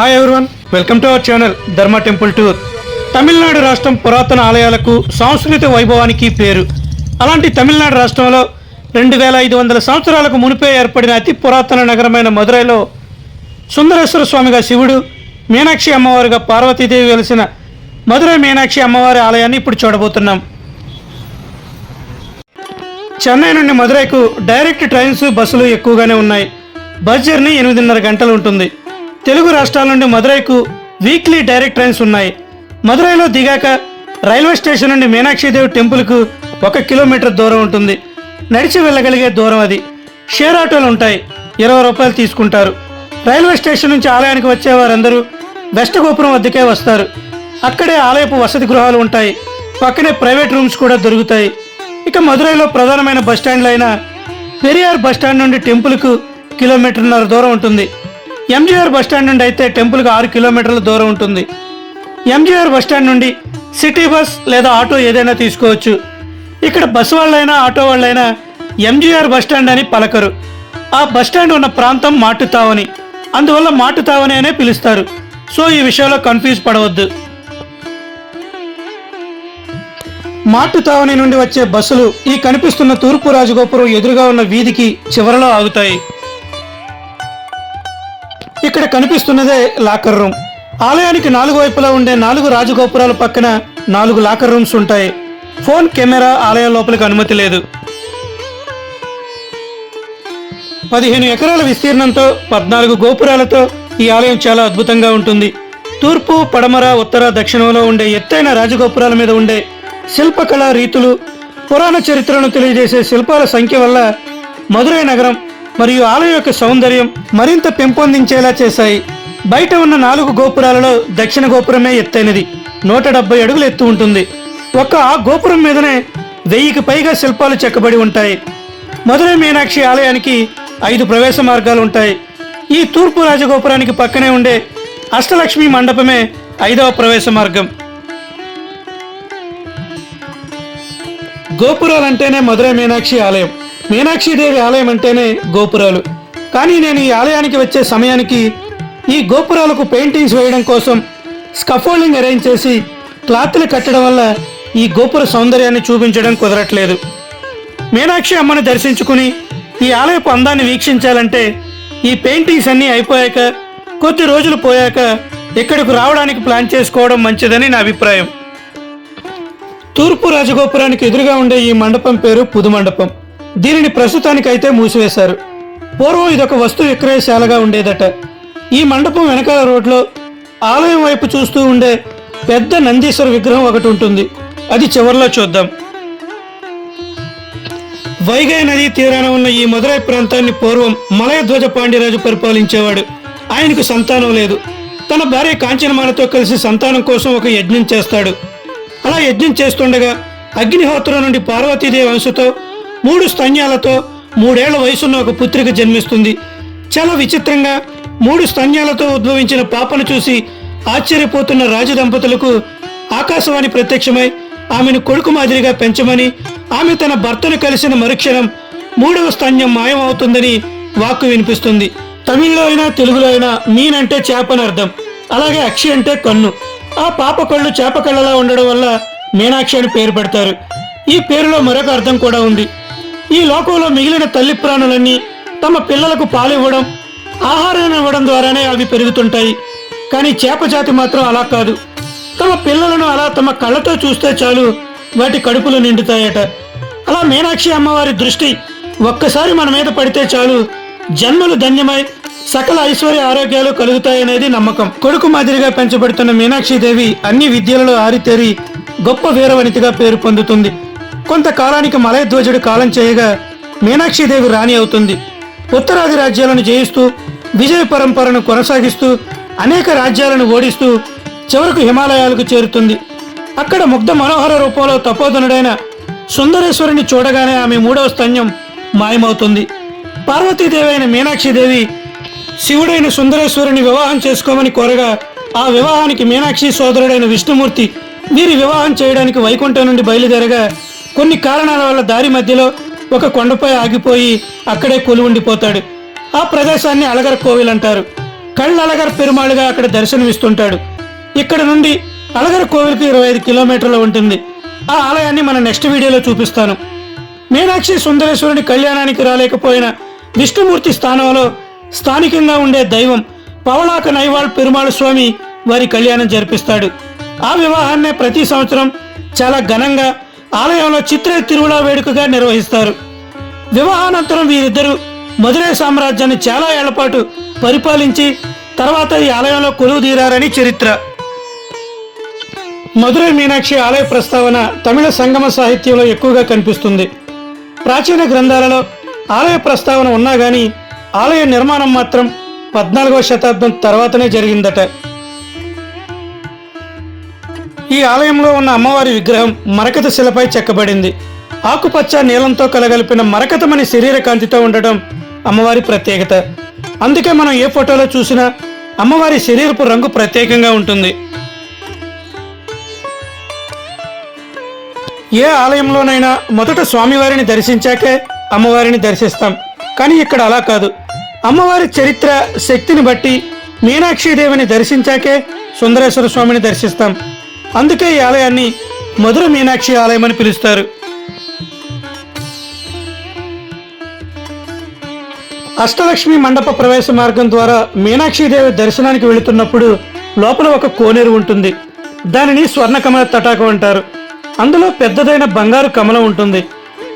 Hi everyone welcome to our channel Dharma temple tour Tamil Nadu రాష్ట్రం పురాతన ఆలయాలకు సాంస్కృతిక వైభవానికి పేరు. అలాంటి తమిళనాడు రాష్ట్రంలో రెండు వేల ఐదు వందల సంవత్సరాలకు మునిపే ఏర్పడిన అతి పురాతన నగరమైన మదురైలో సుందరేశ్వర స్వామిగా శివుడు మీనాక్షి అమ్మవారిగా పార్వతీదేవి వెలిసిన మధురై మీనాక్షి అమ్మవారి ఆలయాన్ని ఇప్పుడు చూడబోతున్నాం. చెన్నై నుండి మదురైకు డైరెక్ట్ ట్రైన్స్ బస్సులు ఎక్కువగానే ఉన్నాయి. బస్ జర్నీ ఎనిమిదిన్నర గంటలు ఉంటుంది. తెలుగు రాష్ట్రాల నుండి మదురైకు వీక్లీ డైరెక్ట్ ట్రైన్స్ ఉన్నాయి. మదురైలో దిగాక రైల్వే స్టేషన్ నుండి మీనాక్షిదేవి టెంపుల్కు ఒక కిలోమీటర్ దూరం ఉంటుంది. నడిచి వెళ్ళగలిగే దూరం అది. షేర్ ఆటోలు ఉంటాయి. ఇరవై రూపాయలు తీసుకుంటారు. రైల్వే స్టేషన్ నుంచి ఆలయానికి వచ్చే వారందరూ వెస్ట్ గోపురం వద్దకే వస్తారు. అక్కడే ఆలయపు వసతి గృహాలు ఉంటాయి. పక్కనే ప్రైవేట్ రూమ్స్ కూడా దొరుకుతాయి. ఇక మదురైలో ప్రధానమైన బస్ అయిన పెరియార్ బస్ స్టాండ్ నుండి టెంపుల్కు కిలోమీటర్న్నర దూరం ఉంటుంది. ఎంజీఆర్ బస్ స్టాండ్ నుండి అయితే టెంపుల్కి ఆరు కిలోమీటర్ల దూరం ఉంటుంది. ఎంజీఆర్ బస్ స్టాండ్ నుండి సిటీ బస్ లేదా ఆటో ఏదైనా తీసుకోవచ్చు. ఇక్కడ బస్సు వాళ్ళైనా ఆటో వాళ్ళైనా ఎంజీఆర్ బస్ స్టాండ్ అని పలకరు. ఆ బస్ స్టాండ్ ఉన్న ప్రాంతం మాటుతావని అందువల్ల మాటుతావని అనే పిలుస్తారు. సో ఈ విషయంలో కన్ఫ్యూజ్ పడవద్దు. మాటుతావని నుండి వచ్చే బస్సులు ఈ కనిపిస్తున్న తూర్పు రాజగోపురం ఎదురుగా ఉన్న వీధికి చివరలో ఆగుతాయి. కనిపిస్తున్నదే లాకర్ రూమ్. ఆలయానికి నాలుగు వైపులా ఉండే నాలుగు రాజగోపురాల పక్కన నాలుగు లాకర్ రూమ్స్ ఉంటాయి. ఫోన్ కెమెరా ఆలయం లోపలికి అనుమతి లేదు. పదిహేను ఎకరాల విస్తీర్ణంతో పద్నాలుగు గోపురాలతో ఈ ఆలయం చాలా అద్భుతంగా ఉంటుంది. తూర్పు పడమర ఉత్తర దక్షిణంలో ఉండే ఎత్తైన రాజగోపురాల మీద ఉండే శిల్పకళా రీతులు పురాణ చరిత్రను తెలియజేసే శిల్పాల సంఖ్య వల్ల మధురై నగరం మరియు ఆలయం యొక్క సౌందర్యం మరింత పెంపొందించేలా చేశాయి. బయట ఉన్న నాలుగు గోపురాలలో దక్షిణ గోపురమే ఎత్తైనది. నూట డెబ్బై అడుగులు ఎత్తు ఉంటుంది. ఒక్క ఆ గోపురం మీదనే వెయ్యికి పైగా శిల్పాలు చెక్కబడి ఉంటాయి. మధురై మీనాక్షి ఆలయానికి ఐదు ప్రవేశ మార్గాలు ఉంటాయి. ఈ తూర్పు రాజగోపురానికి పక్కనే ఉండే అష్టలక్ష్మి మండపమే ఐదవ ప్రవేశ మార్గం. గోపురాలంటేనే మధురై మీనాక్షి ఆలయం. మీనాక్షిదేవి ఆలయం అంటేనే గోపురాలు. కానీ నేను ఈ ఆలయానికి వచ్చే సమయానికి ఈ గోపురాలకు పెయింటింగ్స్ వేయడం కోసం స్కఫోల్డింగ్ అరేంజ్ చేసి క్లాత్లు కట్టడం వల్ల ఈ గోపుర సౌందర్యాన్ని చూపించడం కుదరట్లేదు. మీనాక్షి అమ్మని దర్శించుకుని ఈ ఆలయపు అందాన్ని వీక్షించాలంటే ఈ పెయింటింగ్స్ అన్నీ అయిపోయాక కొద్ది రోజులు పోయాక ఇక్కడకు రావడానికి ప్లాన్ చేసుకోవడం మంచిదని నా అభిప్రాయం. తూర్పు రాజగోపురానికి ఎదురుగా ఉండే ఈ మండపం పేరు పుదు మండపం దీనిని ప్రస్తుతానికైతే మూసివేశారు. పూర్వం ఇదొక వస్తు విక్రయశాలగా ఉండేదట. ఈ మండపం వెనకాల రోడ్లో ఆలయం వైపు చూస్తూ ఉండే పెద్ద నందీశ్వర విగ్రహం ఒకటి ఉంటుంది. అది చివరిలో చూద్దాం. వైగై నదీ తీరాన ఉన్న ఈ మదురై ప్రాంతాన్ని పూర్వం మలయధ్వజ పాండ్యరాజు పరిపాలించేవాడు. ఆయనకు సంతానం లేదు. తన భార్య కాంచనమాలతో కలిసి సంతానం కోసం ఒక యజ్ఞం చేస్తాడు. అలా యజ్ఞం చేస్తుండగా అగ్నిహోత్రం నుండి పార్వతీదేవి అంశతో మూడు స్తన్యాలతో మూడేళ్ళ వయసున్న ఒక పుత్రిక జన్మిస్తుంది. చాలా విచిత్రంగా మూడు స్తన్యాలతో ఉద్భవించిన పాపను చూసి ఆశ్చర్యపోతున్న రాజు దంపతులకు ఆకాశవాణి ప్రత్యక్షమై ఆమెను కొడుకు మాదిరిగా పెంచమని ఆమె తన భర్తను కలిసిన మరుక్షణం మూడవ స్తన్యం మాయమవుతుందని వాక్కు వినిపిస్తుంది. తమిళ్ళో అయినా తెలుగులో అయినా మీన్ అంటే చేపని అర్థం. అలాగే అక్షి అంటే కన్ను. ఆ పాప కళ్ళు చేప కళ్ళలా ఉండడం వల్ల మీనాక్షి అని పేరు పెడతారు. ఈ పేరులో మరొక అర్థం కూడా ఉంది. ఈ లోకంలో మిగిలిన తల్లి ప్రాణులన్నీ తమ పిల్లలకు పాలివ్వడం ఆహారాన్ని ఇవ్వడం ద్వారానే అవి పెరుగుతుంటాయి. కానీ చేప జాతి మాత్రం అలా కాదు. తమ పిల్లలను అలా తమ కళ్ళతో చూస్తే చాలు వాటి కడుపులు నిండుతాయట. అలా మీనాక్షి అమ్మవారి దృష్టి ఒక్కసారి మన మీద పడితే చాలు జన్మలు ధన్యమై సకల ఐశ్వర్య ఆరోగ్యాలు కలుగుతాయనేది నమ్మకం. కొడుకు మాదిరిగా పెంచబడుతున్న మీనాక్షి దేవి అన్ని విద్యలలో ఆరితేరి గొప్ప వీరవనితిగా పేరు పొందుతుంది. కొంతకాలానికి మలయధ్వజుడు కాలం చేయగా మీనాక్షిదేవి రాణి అవుతుంది. ఉత్తరాది రాజ్యాలను జయిస్తూ విజయ పరంపరను కొనసాగిస్తూ అనేక రాజ్యాలను ఓడిస్తూ చివరకు హిమాలయాలకు చేరుతుంది. అక్కడ ముగ్ధ మనోహర రూపంలో తపోధనుడైన సుందరేశ్వరుని చూడగానే ఆమె మూడవ స్తన్యం మాయమవుతుంది. పార్వతీదేవి అయిన మీనాక్షిదేవి శివుడైన సుందరేశ్వరుని వివాహం చేసుకోమని కోరగా ఆ వివాహానికి మీనాక్షి సోదరుడైన విష్ణుమూర్తి వీరి వివాహం చేయడానికి వైకుంఠం నుండి బయలుదేరగా కొన్ని కారణాల వల్ల దారి మధ్యలో ఒక కొండపై ఆగిపోయి అక్కడే కొలువుండిపోతాడు. ఆ ప్రదేశాన్ని అలగర కోవిల్ అంటారు. కళ్ళు అలగర్ పెరుమాళుగా అక్కడ దర్శనమిస్తుంటాడు. ఇక్కడ నుండి అలగర్ కోవిల్కి ఇరవై ఐదు కిలోమీటర్లు ఉంటుంది. ఆ ఆలయాన్ని మన నెక్స్ట్ వీడియోలో చూపిస్తాను. మీనాక్షి సుందరేశ్వరుని కళ్యాణానికి రాలేకపోయిన విష్ణుమూర్తి స్థానంలో స్థానికంగా ఉండే దైవం పవళాక నైవాళ్ పెరుమాళ స్వామి వారి కళ్యాణం జరిపిస్తాడు. ఆ వివాహాన్నే ప్రతి సంవత్సరం చాలా ఘనంగా ఆలయంలో చిత్ర తిరుమల వేడుకగా నిర్వహిస్తారు. వివాహానంతరం వీరిద్దరూ మధురై సామ్రాజ్యాన్ని చాలా ఏళ్ళ పాటు పరిపాలించి తర్వాత ఈ ఆలయంలో కొలువు తీరారని చరిత్ర. మధురై మీనాక్షి ఆలయ ప్రస్తావన తమిళ సంగమ సాహిత్యంలో ఎక్కువగా కనిపిస్తుంది. ప్రాచీన గ్రంథాలలో ఆలయ ప్రస్తావన ఉన్నా కానీ ఆలయ నిర్మాణం మాత్రం పద్నాలుగవ శతాబ్దం తర్వాతనే జరిగిందట. ఈ ఆలయంలో ఉన్న అమ్మవారి విగ్రహం మరకత శిలపై చెక్కబడింది. ఆకుపచ్చ నీలంతో కలగలిపిన మరకతమని శరీర కాంతితో ఉండటం అమ్మవారి ప్రత్యేకత. అందుకే మనం ఏ ఫోటోలో చూసినా అమ్మవారి శరీరపు రంగు ప్రత్యేకంగా ఉంటుంది. ఏ ఆలయంలోనైనా మొదట స్వామివారిని దర్శించాకే అమ్మవారిని దర్శిస్తాం. కానీ ఇక్కడ అలా కాదు. అమ్మవారి చరిత్ర శక్తిని బట్టి మీనాక్షిదేవిని దర్శించాకే సుందరేశ్వర స్వామిని దర్శిస్తాం. అందుకే ఈ ఆలయాన్ని మధుర మీనాక్షి ఆలయం అని పిలుస్తారు. అష్టలక్ష్మి మండప ప్రవేశ మార్గం ద్వారా మీనాక్షిదేవి దర్శనానికి వెళుతున్నప్పుడు లోపల ఒక కోనేరు ఉంటుంది. దానిని స్వర్ణకమల తటాకం అంటారు. అందులో పెద్దదైన బంగారు కమలం ఉంటుంది.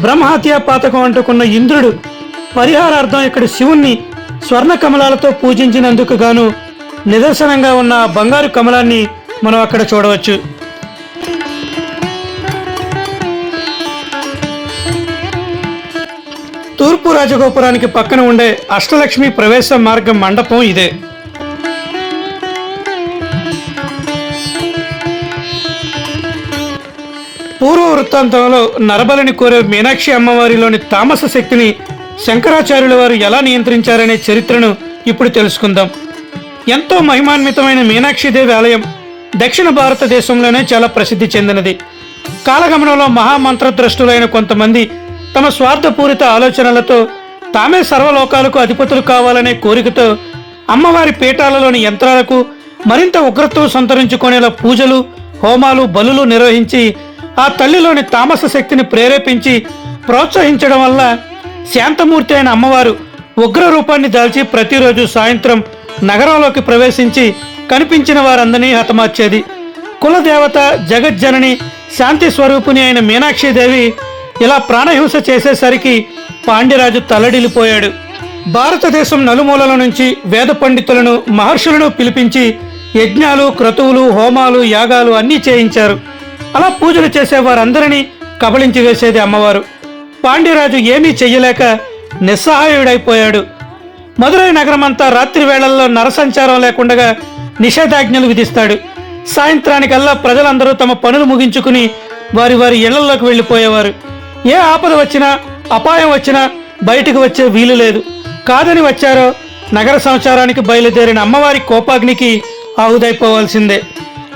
బ్రహ్మహత్య పాతకం అంటుకున్న ఇంద్రుడు పరిహారార్థం ఇక్కడ శివుణ్ణి స్వర్ణ కమలాలతో పూజించినందుకు గాను నిదర్శనంగా ఉన్న బంగారు కమలాన్ని మనం అక్కడ చూడవచ్చు. తూర్పు రాజగోపురానికి పక్కన ఉండే అష్టలక్ష్మి ప్రవేశ మార్గం మండపం ఇదే. పూర్వ వృత్తాంతంలో నరబలిని కోరే మీనాక్షి అమ్మవారిలోని తామస శక్తిని శంకరాచార్యుల వారు ఎలా నియంత్రించారనే చరిత్రను ఇప్పుడు తెలుసుకుందాం. ఎంతో మహిమాన్వితమైన మీనాక్షిదేవి ఆలయం దక్షిణ భారతదేశంలోనే చాలా ప్రసిద్ధి చెందినది. కాలగమనంలో మహామంత్రద్రష్టులైన కొంతమంది తమ స్వార్థపూరిత ఆలోచనలతో తామే సర్వలోకాలకు అధిపతులు కావాలనే కోరికతో అమ్మవారి పీఠాలలోని యంత్రాలకు మరింత ఉగ్రత్వం సంతరించుకునేలా పూజలు హోమాలు బలులు నిర్వహించి ఆ తల్లిలోని తామస శక్తిని ప్రేరేపించి ప్రోత్సహించడం వల్ల శాంతమూర్తి అయిన అమ్మవారు ఉగ్ర రూపాన్ని దాల్చి ప్రతిరోజు సాయంత్రం నగరంలోకి ప్రవేశించి కనిపించిన వారందరినీ హతమార్చేది. కులదేవత జగజ్జనని శాంతి స్వరూపుని అయిన మీనాక్షిదేవి ఇలా ప్రాణహింస చేసేసరికి పాండ్యరాజు తల్లడిల్లిపోయాడు. భారతదేశం నలుమూలల నుంచి వేద పండితులను మహర్షులను పిలిపించి యజ్ఞాలు క్రతువులు హోమాలు యాగాలు అన్నీ చేయించారు. అలా పూజలు చేసే వారందరినీ కబళించి వేసేది అమ్మవారు. పాండ్యరాజు ఏమీ చెయ్యలేక నిస్సహాయుడైపోయాడు. మదురై నగరమంతా రాత్రి వేళల్లో నరసంచారం లేకుండా నిషేధాజ్ఞలు విధిస్తాడు. సాయంత్రానికల్లా ప్రజలందరూ తమ పనులు ముగించుకుని వారి వారి ఇళ్ళలోకి వెళ్ళిపోయేవారు. ఏ ఆపద వచ్చినా అపాయం వచ్చినా బయటకు వచ్చే వీలు లేదు. కాదని వచ్చారో నగర సంచారానికి బయలుదేరిన అమ్మవారి కోపాగ్నికి ఆహుదైపోవాల్సిందే.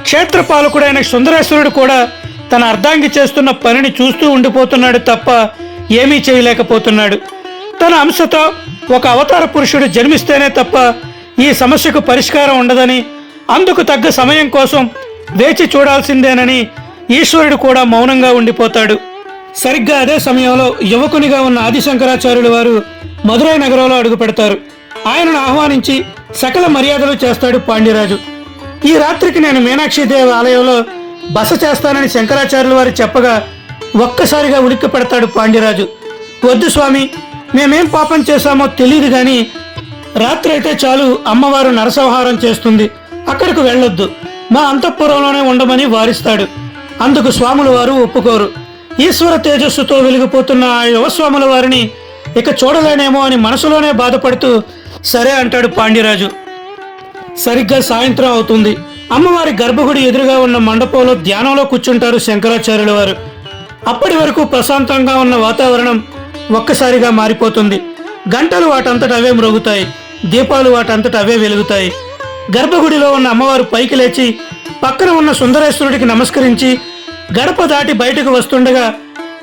క్షేత్ర పాలకుడైన సుందరేశ్వరుడు కూడా తన అర్ధాంగి చేస్తున్న పనిని చూస్తూ ఉండిపోతున్నాడు తప్ప ఏమీ చేయలేకపోతున్నాడు. తన అంశతో ఒక అవతార పురుషుడు జన్మిస్తేనే తప్ప ఈ సమస్యకు పరిష్కారం ఉండదని అందుకు తగ్గ సమయం కోసం వేచి చూడాల్సిందేనని ఈశ్వరుడు కూడా మౌనంగా ఉండిపోతాడు. సరిగ్గా అదే సమయంలో యువకునిగా ఉన్న ఆదిశంకరాచార్యుల వారు మదురై నగరంలో అడుగు పెడతారు. ఆయనను ఆహ్వానించి సకల మర్యాదలు చేస్తాడు పాండ్యరాజు ఈ రాత్రికి నేను మీనాక్షిదేవి ఆలయంలో బస చేస్తానని శంకరాచార్యుల వారు చెప్పగా ఒక్కసారిగా ఉలిక్కి పెడతాడు పాండ్యరాజు వద్దు స్వామి మేమేం పాపం చేశామో తెలియదు కానీ రాత్రి అయితే చాలు అమ్మవారు నరసంహారం చేస్తుంది. అక్కడికి వెళ్ళొద్దు. మా అంతఃపురంలోనే ఉండమని వారిస్తాడు. అందుకు స్వాముల వారు ఒప్పుకోరు. ఈశ్వర తేజస్సుతో వెలిగిపోతున్న ఆ యువస్వాముల వారిని ఇక చూడలేనేమో అని మనసులోనే బాధపడుతూ సరే అంటాడు పాండ్యరాజు సరిగ్గా సాయంత్రం అవుతుంది. అమ్మవారి గర్భగుడి ఎదురుగా ఉన్న మండపంలో ధ్యానంలో కూర్చుంటారు శంకరాచార్యుల వారు. అప్పటి వరకు ప్రశాంతంగా ఉన్న వాతావరణం ఒక్కసారిగా మారిపోతుంది. గంటలు వాటంతట అవే మ్రోగుతాయి. దీపాలు వాటంతట అవే వెలుగుతాయి. గర్భగుడిలో ఉన్న అమ్మవారు పైకి లేచి పక్కన ఉన్న సుందరేశ్వరుడికి నమస్కరించి గడప దాటి బయటకు వస్తుండగా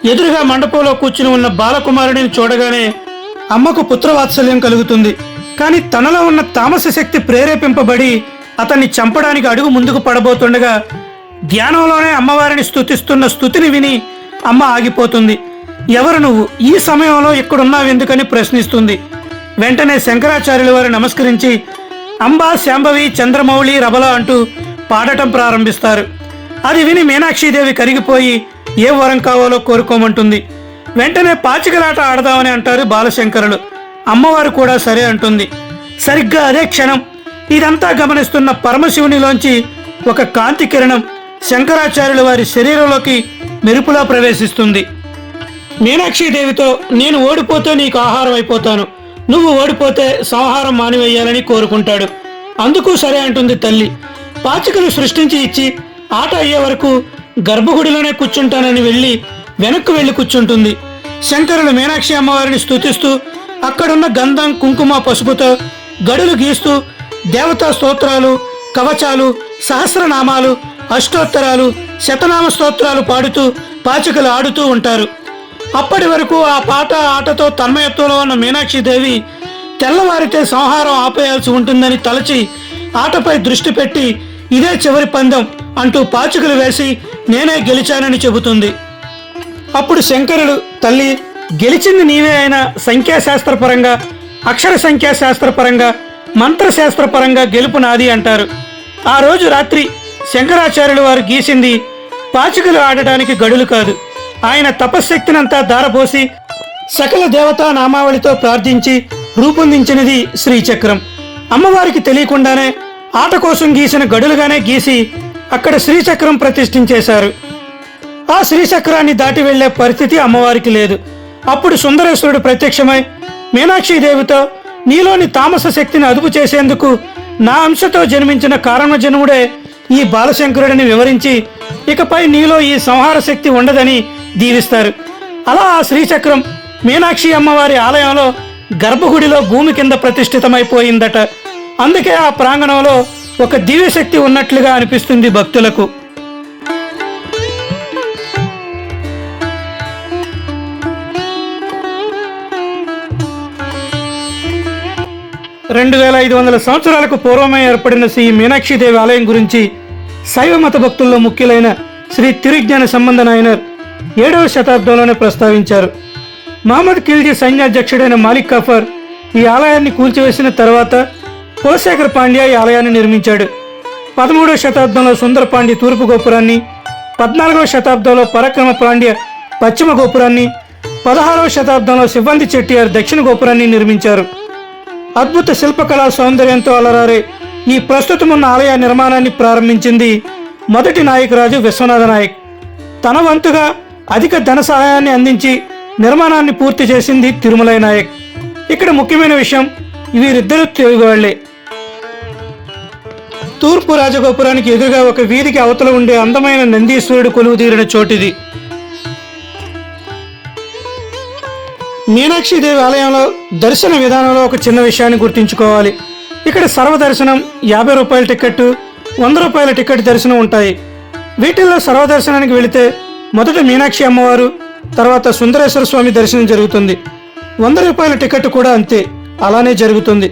ఎదురుగా మండపంలో కూర్చుని ఉన్న బాలకుమారుడిని చూడగానే అమ్మకు పుత్రవాత్సల్యం కలుగుతుంది. కానీ తనలో ఉన్న తామస శక్తి ప్రేరేపింపబడి అతన్ని చంపడానికి అడుగు ముందుకు పడబోతుండగా ధ్యానంలోనే అమ్మవారిని స్థుతిస్తున్న స్థుతిని విని అమ్మ ఆగిపోతుంది. ఎవరు నువ్వు? ఈ సమయంలో ఇక్కడున్నావు ఎందుకని ప్రశ్నిస్తుంది. వెంటనే శంకరాచార్యుల వారు నమస్కరించి అంబా శాంభవి చంద్రమౌళి రబల అంటూ పాడటం ప్రారంభిస్తారు. అది విని మీనాక్షీదేవి కరిగిపోయి ఏ వరం కావాలో కోరుకోమంటుంది. వెంటనే పాచికలాట ఆడదామని అంటారు బాలశంకరులు. అమ్మవారు కూడా సరే అంటుంది. సరిగ్గా అదే క్షణం. ఇదంతా గమనిస్తున్న పరమశివునిలోంచి ఒక కాంతి కిరణం శంకరాచార్యుల వారి శరీరంలోకి మెరుపులా ప్రవేశిస్తుంది. మీనాక్షిదేవితో నేను ఓడిపోతే నీకు ఆహారం అయిపోతాను. నువ్వు ఓడిపోతే సంహారం మానివేయాలని కోరుకుంటాడు. అందుకు సరే అంటుంది తల్లి. పాచికలు సృష్టించి ఇచ్చి ఆట అయ్యే వరకు గర్భగుడిలోనే కూర్చుంటానని వెళ్ళి వెనక్కు వెళ్ళి కూర్చుంటుంది. శంకరుడు మీనాక్షి అమ్మవారిని స్థుతిస్తూ అక్కడున్న గంధం కుంకుమ పసుపుతో గడులు గీస్తూ దేవతా స్తోత్రాలు కవచాలు సహస్రనామాలు అష్టోత్తరాలు శతనామ స్తోత్రాలు పాడుతూ పాచికలు ఆడుతూ ఉంటారు. అప్పటి వరకు ఆ పాట ఆటతో తన్మయత్వంలో ఉన్న మీనాక్షిదేవి తెల్లవారితే సంహారం ఆపేయాల్సి ఉంటుందని తలచి ఆటపై దృష్టి పెట్టి ఇదే చివరి పందెం అంటూ పాచికలు వేసి నేనే గెలిచానని చెబుతుంది. అప్పుడు శంకరుడు తల్లి గెలిచింది నీవే అయినా సంఖ్యాశాస్త్రపరంగా అక్షర సంఖ్యాశాస్త్రపరంగా మంత్రశాస్త్రపరంగా గెలుపు నాది అంటారు. ఆ రోజు రాత్రి శంకరాచార్యులు వారు గీసింది పాచికలు ఆడటానికి గడులు కాదు. ఆయన తపశ్శక్తినంతా దారపోసి సకల దేవతా నామావళితో ప్రార్థించి రూపొందించినది శ్రీచక్రం. అమ్మవారికి తెలియకుండానే ఆట కోసం గీసిన గడులుగానే గీసి అక్కడ శ్రీచక్రం ప్రతిష్ఠించేశారు. ఆ శ్రీచక్రాన్ని దాటి వెళ్ళే పరిస్థితి అమ్మవారికి లేదు. అప్పుడు సుందరేశ్వరుడు ప్రత్యక్షమై మీనాక్షిదేవితో నీలోని తామస శక్తిని అదుపు చేసేందుకు నా అంశతో జన్మించిన కారణజన్ముడే ఈ బాలశంకరుడిని వివరించి ఇకపై నీలో ఈ సంహార శక్తి ఉండదని దీవిస్తారు. అలా ఆ శ్రీచక్రం మీనాక్షి అమ్మవారి ఆలయంలో గర్భగుడిలో భూమి కింద ప్రతిష్ఠితమైపోయిందట. అందుకే ఆ ప్రాంగణంలో ఒక దివ్యశక్తి ఉన్నట్లుగా అనిపిస్తుంది భక్తులకు. రెండు వేల ఐదు వందల సంవత్సరాలకు పూర్వమే ఏర్పడిన శ్రీ మీనాక్షిదేవి ఆలయం గురించి శైవ మత భక్తుల్లో ముఖ్యులైన శ్రీ తిరుజ్ఞాన సంబంధనాయనర్ ఏడవ శతాబ్దంలోనే ప్రస్తావించారు. మహమ్మద్ ఖిల్జీ సైన్యాధ్యక్షుడైన మాలిక్ కఫర్ ఈ ఆలయాన్ని కూల్చివేసిన తర్వాత కులశేఖర్ పాండ్య ఈ ఆలయాన్ని నిర్మించాడు. పదమూడవ శతాబ్దంలో సుందర పాండ్య తూర్పు గోపురాన్ని పద్నాలుగవ శతాబ్దంలో పరక్రమ పాండ్య పశ్చిమ గోపురాన్ని పదహారవ శతాబ్దంలో సిబ్బంది చెట్టియార్ దక్షిణ గోపురాన్ని నిర్మించారు. అద్భుత శిల్పకళా సౌందర్యంతో అలరారే ఈ ప్రస్తుతం ఉన్న ఆలయ నిర్మాణాన్ని ప్రారంభించింది మొదటి నాయకరాజు విశ్వనాథ నాయక్. తన వంతుగా అధిక ధన సహాయాన్ని అందించి నిర్మాణాన్ని పూర్తి చేసింది తిరుమలై నాయక్. ఇక్కడ ముఖ్యమైన విషయం వీరిద్దరూ తెలుగు వాళ్ళే తూర్పు రాజగోపురానికి ఎదురుగా ఒక వీధికి అవతల ఉండే అందమైన నందీశ్వరుడు కొలువు తీరిన చోటిది. మీనాక్షిదేవి ఆలయంలో దర్శన విధానంలో ఒక చిన్న విషయాన్ని గుర్తుంచుకోవాలి. ఇక్కడ సర్వదర్శనం యాభై రూపాయల టికెట్ వంద రూపాయల టికెట్ దర్శనం ఉంటాయి. వీటిల్లో సర్వదర్శనానికి వెళితే మొదట మీనాక్షి అమ్మవారు తర్వాత సుందరేశ్వర స్వామి దర్శనం జరుగుతుంది. వంద రూపాయల టికెట్ కూడా అంతే అలానే జరుగుతుంది.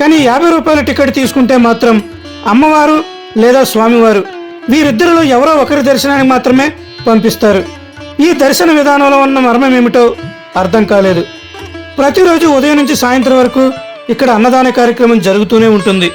కానీ యాభై రూపాయల టికెట్ తీసుకుంటే మాత్రం అమ్మవారు లేదా స్వామివారు వీరిద్దరిలో ఎవరో ఒకరి దర్శనానికి మాత్రమే పంపిస్తారు. ఈ దర్శన విధానంలో ఉన్న మర్మం ఏమిటో అర్థం కాలేదు. ప్రతిరోజు ఉదయం నుంచి సాయంత్రం వరకు ఇక్కడ అన్నదాన కార్యక్రమం జరుగుతూనే ఉంటుంది.